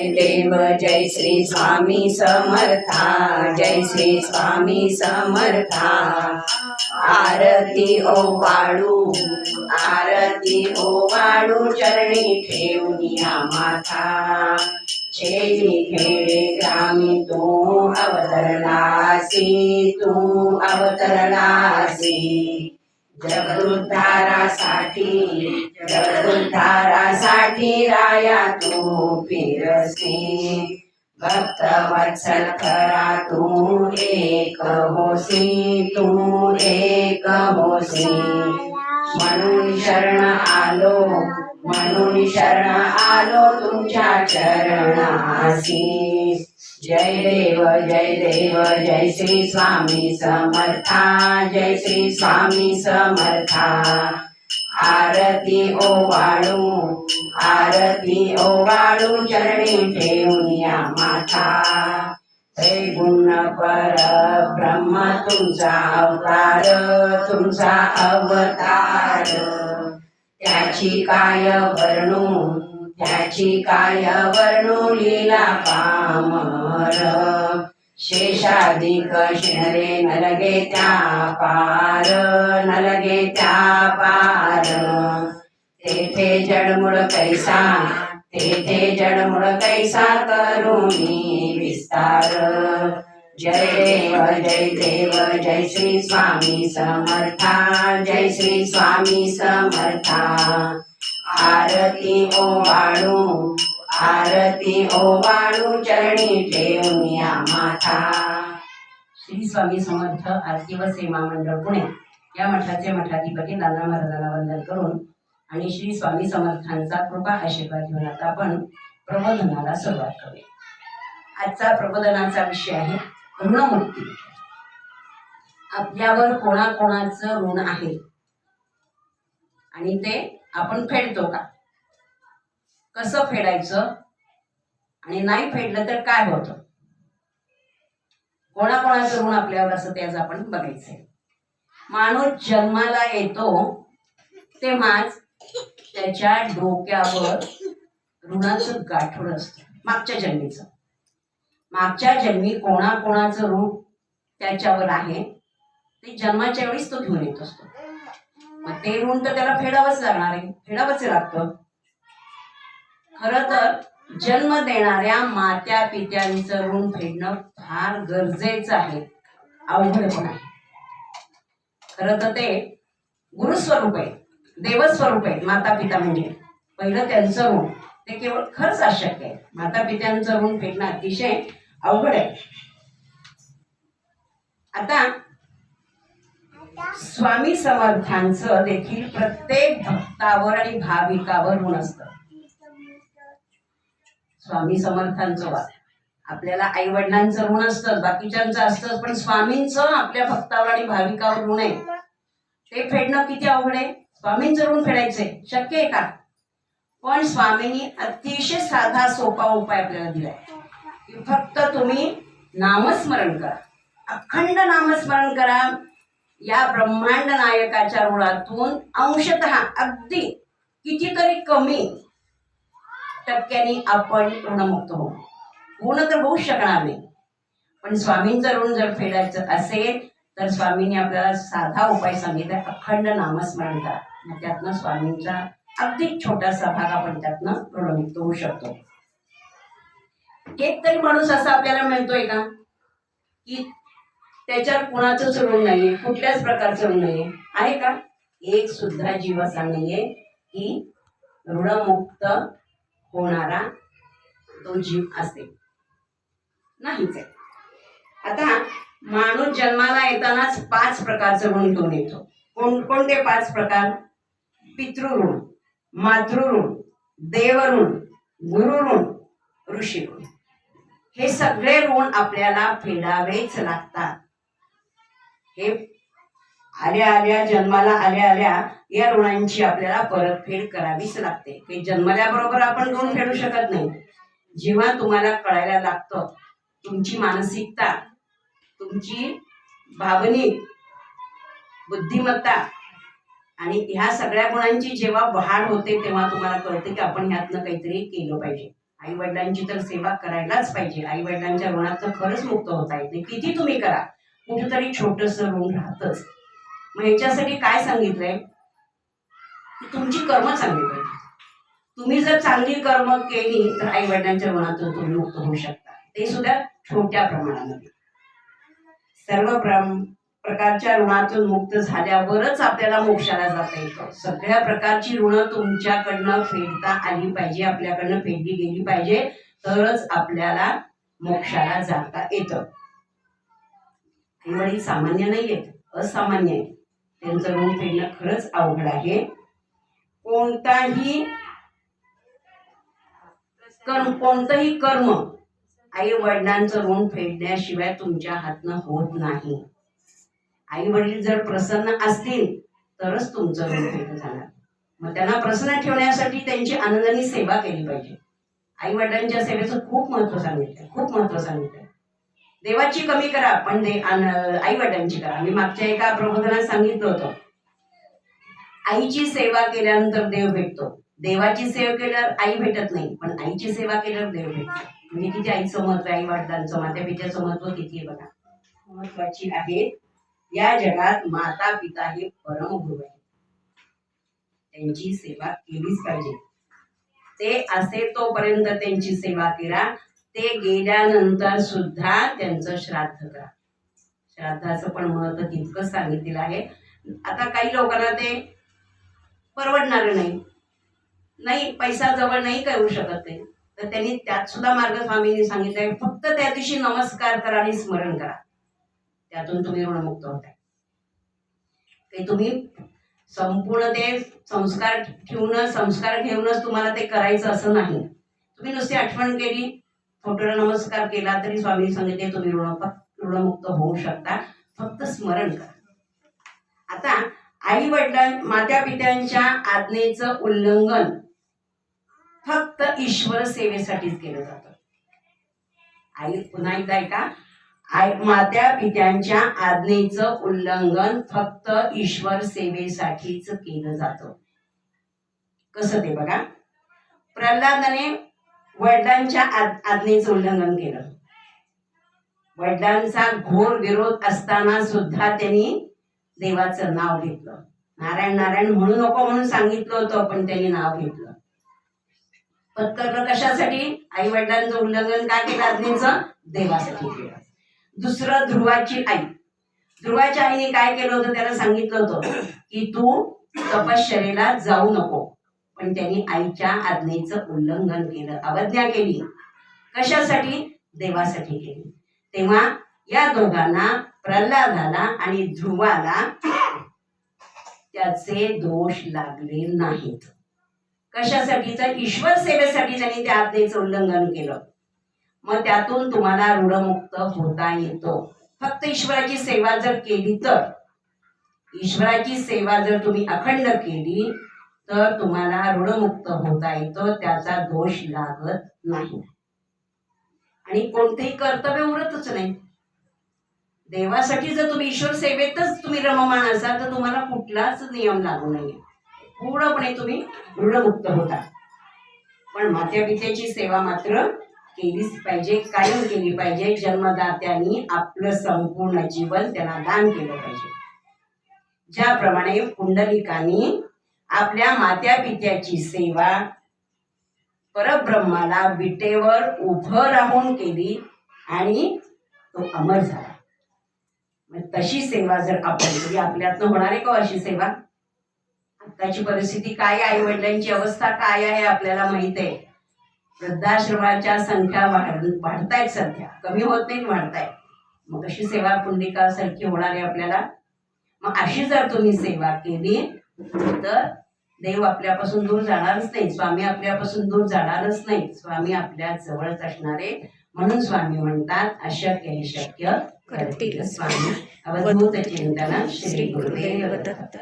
जय देव जय श्री स्वामी समर्था जय श्री स्वामी समर्था। आरती ओ आरती ओ चरणी ठेवून या माथा। छेडी खेळे ग्रामी तू अवतरणासी तू अवतरणासी। जगदुद्धारासाठी जगदुद्धारासाठी राया तू फिरसी. भक्त वत्सल करा तू एक होसी तू एक होसी. म्हणून शरण आलो म्हणून शरण आलो तुमच्या चरणासी. जय देव जय देव जय श्री स्वामी समर्था जय श्री स्वामी समर्था. आरती ओ वाळू आरती ओ वाळू चरणी ठेवूया माथा. हे गुण पर ब्रह्म तुमचा अवतार तुमचा अवतार. त्याची काय वर्णू त्याची काय वर्णू लीला पामर शेषाधिक शिणरे नलगे त्या पार नलगे त्या पार तेथे जडमुळ कैसा तेथे जडमुळ कैसा करुणी विस्तार. जय देव जय देव जय श्री स्वामी समर्था जय श्री स्वामी समर्था. आरती ओ आरती ओ वाळू चरणी ठेवूया माथा. श्री स्वामी समर्थ आरती व सेवा मंडळ पुणे या मठाचे मठाधिपती दादा महाराजांना वंदन करून आणि श्री स्वामी समर्थांचा कृपा आशीर्वाद घेऊन आता आपण प्रबोधनाला सुरुवात करूया. आजचा प्रबोधनाचा विषय आहे ऋणमुक्ती. आपल्यावर कोणाकोणाचं ऋण आहे? आणि ते आपण फेडतो का? कसं फेडायचं? आणि नाही फेडलं तर काय होतं? कोणाकोणाचं ऋण आपल्यावर असं त्याच आपण बघायचंय. माणूस जन्माला येतो तेव्हाच त्याच्या डोक्यावर ऋणाचं गाठोड असतं. मागच्या जन्मीचं. मागच्या जन्मी कोणाकोणाचं ऋण त्याच्यावर आहे ते जन्माच्या वेळीच तो घेऊन येत असतो. मग ते ऋण तर त्याला फेडावंच लागणार आहे. फेडावंच लागतं. खरं तर जन्म देणाऱ्या मात्या पित्यांचं ऋण फेडणं फार गरजेचं आहे. अवघड पण आहे. खरं तर ते गुरुस्वरूप आहे. देवस्वरूप आहे माता पिता म्हणजे. पहिलं त्यांचं ऋण. ते केवळ खरंच अशक्य आहे. माता पित्यांचं ऋण फेडणं अतिशय अवघड आहे. आता स्वामी समर्थांचं देखील प्रत्येक भक्तावर आणि भाविकावर ऋण असतं. स्वामी समर्थांचं वा आपल्याला आई वडिलांचं ऋण असतं बाकीच्यांचं असतं पण स्वामींचं आपल्या भक्तावर आणि भाविकावर ऋण आहे. ते फेडणं किती अवघड आहे? स्वामींचं ऋण फेडायचंय. शक्य आहे का? पण स्वामींनी अतिशय साधा सोपा उपाय आपल्याला दिलाय. की फक्त तुम्ही नामस्मरण करा. अखंड नामस्मरण करा. या ब्रह्मांड नायकाच्या ऋणातून अंशत अगदी कितीतरी कमी टक्क्यांनी आपण ऋणमुक्त होऊ. ऋण तर होऊच शकणार नाही. पण स्वामींचं ऋण जर फेडायचं असेल तर स्वामींनी आपल्याला साधा उपाय सांगितला अखंड नामस्मरण करा. मग त्यातनं स्वामींचा अगदी छोटासा भाग आपण त्यातनं ऋणमुक्त होऊ शकतो. एक तरी माणूस असा आपल्याला मिळतोय का? की त्याच्यावर कुणाचंच ऋण नाहीये कुठल्याच प्रकारचं ऋण नाहीये. आहे का? एक सुद्धा जीव असा नाहीये की ऋणमुक्त होणारा तो जीव असेल नाहीच आहे. आता माणूस जन्माला येतानाच पाच प्रकारचं ऋण घेऊन येतो. कोणकोणते पाच प्रकार? पितृऋण मातृऋण देवऋण गुरुऋण ऋषीऋण. हे सगळे ऋण आपल्याला फेडावेच लागतात. हे आल्या आल्या जन्माला आल्या आल्या या ऋणांची आपल्याला परतफेड करावीच लागते. की जन्मल्याबरोबर आपण ऋण फेडू शकत नाही. जेव्हा तुम्हाला कळायला लागतं तुमची मानसिकता तुमची भावनिक बुद्धिमत्ता आणि ह्या सगळ्या गुणांची जेव्हा वाढ होते तेव्हा तुम्हाला कळते की आपण ह्यातनं काहीतरी केलं पाहिजे. आई वडिलांची तर सेवा करायलाच पाहिजे. आई वडिलांच्या ऋणातनं खरंच मुक्त होता येत किती तुम्ही करा. कुठेतरी छोटस ऋण राहतच. मग ह्याच्यासाठी काय सांगितलंय? तुमची कर्म चांगली पाहिजे. तुम्ही जर चांगली कर्म केली तर आई वडिलांच्या मनातून तुम्ही मुक्त होऊ शकता. ते सुद्धा छोट्या प्रमाणामध्ये. सर्व प्रकारच्या ऋणातून मुक्त झाल्यावरच आपल्याला मोक्षाला जाता येतं. सगळ्या प्रकारची ऋण तुमच्याकडनं फेडता आली पाहिजे आपल्याकडनं फेडली गेली पाहिजे तरच आपल्याला मोक्षाला जाता येतं. आई वडील सामान्य नाही आहेत असामान्य आहे त्यांचं ऋण फेडणं खरंच अवघड आहे. कोणताही कर्म कोणतंही कर्म आई वडिलांचं ऋण फेडण्याशिवाय तुमच्या हातनं होत नाही. आई वडील जर प्रसन्न असतील तरच तुमचं ऋण फेडलं जाणार. मग त्यांना प्रसन्न ठेवण्यासाठी त्यांची आनंदाने सेवा केली पाहिजे. आई वडिलांच्या सेवेचं खूप महत्त्व सांगितलं खूप महत्त्व सांगितलं. देवाची कमी करा पण दे आई वडिलांची करा. मी मागच्या एका प्रबोधनात सांगितलं होतं. आईची सेवा केल्यानंतर देव भेटतो. देवाची सेवा केल्यावर आई भेटत नाही पण आईची सेवा केल्यावर देव भेटतो. म्हणजे किती आईचं महत्त्व आई वडिलांचं माता पित्याचं महत्त्व किती आहे बघा. महत्वाची आहे या जगात माता पिता हे परमगुरु आहेत. त्यांची सेवा केलीच पाहिजे. ते असे तोपर्यंत त्यांची सेवा करा ते गेल्यानंतर सुद्धा त्यांचं श्राद्ध करा. श्राद्धाचं पण महत्त्व तितकंच सांगितलेलं आहे. आता काही लोकांना ते परवडणार नाही. नाही पैसा जवळ नाही करू शकत ते. तर त्यांनी त्यात सुद्धा मार्ग स्वामींनी सांगितलंय फक्त त्या दिवशी नमस्कार करा आणि स्मरण करा. त्यातून तुम्ही ऋणमुक्त होताय. ते तुम्ही संपूर्ण ते संस्कार ठेवून संस्कार घेऊनच तुम्हाला ते करायचं असं नाही. तुम्ही नुसती आठवण केली फोटोला नमस्कार केला तरी स्वामी सांगितले तुम्ही ऋण ऋणमुक्त होऊ शकता. फक्त स्मरण करा. आता आई वडिलां मात्या पित्यांच्या आज्ञेचं उल्लंघन फक्त ईश्वर सेवेसाठीच केलं जातं. आई पुन्हा एकदा ऐका. आई मात्या पित्यांच्या आज्ञेचं उल्लंघन फक्त ईश्वर सेवेसाठीच केलं जातं. कसं ते बघा? प्रल्हादाने वडिलांच्या आज्ञेचं उल्लंघन केलं. वडिलांचा घोर विरोध असताना सुद्धा त्यांनी देवाचं नाव घेतलं. नारायण नारायण म्हणू नको म्हणून सांगितलं होतं पण त्यांनी नाव घेतलं. पत्करलं कशासाठी? आई वडिलांचं उल्लंघन का केलं? आज्ञेचं? देवासाठी केलं. दुसरं ध्रुवाची आई. ध्रुवाच्या आईने काय केलं होतं? त्याला सांगितलं होतं की तू तपश्चरेला जाऊ नको. पण त्यांनी आईच्या आज्ञेचं उल्लंघन केलं अवज्ञा केली. कशासाठी? देवासाठी केली. तेव्हा या दोघांना प्रल्हादाला आणि ध्रुवाला त्याचे दोष लागले नाहीत. कशासाठी? तर ईश्वर सेवेसाठी त्यांनी त्या आज्ञेचं उल्लंघन केलं. मग त्यातून तुम्हाला ऋणमुक्त होता येतो. फक्त ईश्वराची सेवा जर केली तर ईश्वराची सेवा जर तुम्ही अखंड केली तर तुम्हाला ऋणमुक्त होता येतो त्याचा दोष लागत नाही. आणि कोणतेही कर्तव्य उरतच नाही. देवासाठी जर तुम्ही ईश्वर सेवेतच तुम्ही रममान असाल तर तुम्हाला कुठलाच नियम लागू नये पूर्णपणे तुम्ही ऋणमुक्त होता. पण मात्या पित्याची सेवा मात्र केलीच पाहिजे कायम केली पाहिजे. जन्मदात्यांनी आपलं संपूर्ण जीवन त्यांना दान केलं पाहिजे. ज्याप्रमाणे पुंडलिकांनी आपल्या मात्या पित्याची सेवा परब्रह्माला विटेवर उभं राहून केली आणि तो अमर झाला. मग तशी सेवा जर आपण केली आपल्यातनं होणार आहे का हो अशी सेवा? आताची परिस्थिती काय आहे? आई वडिलांची अवस्था काय आहे आपल्याला माहीत आहे? वृद्धाश्रमाच्या संख्या वाढ वाढतायत सध्या. कमी होत नाही वाढतायत. मग अशी सेवा पुंडिकासारखी होणार आहे आपल्याला? मग अशी जर तुम्ही सेवा केली तर देव आपल्यापासून दूर जाणारच नाही स्वामी आपल्यापासून दूर जाणारच नाही स्वामी आपल्या जवळच असणारे म्हणून स्वामी म्हणतात अशक्य हे शक्य करतील. स्वामी अवधूत चिंतन श्री गुरुदेव दत्त.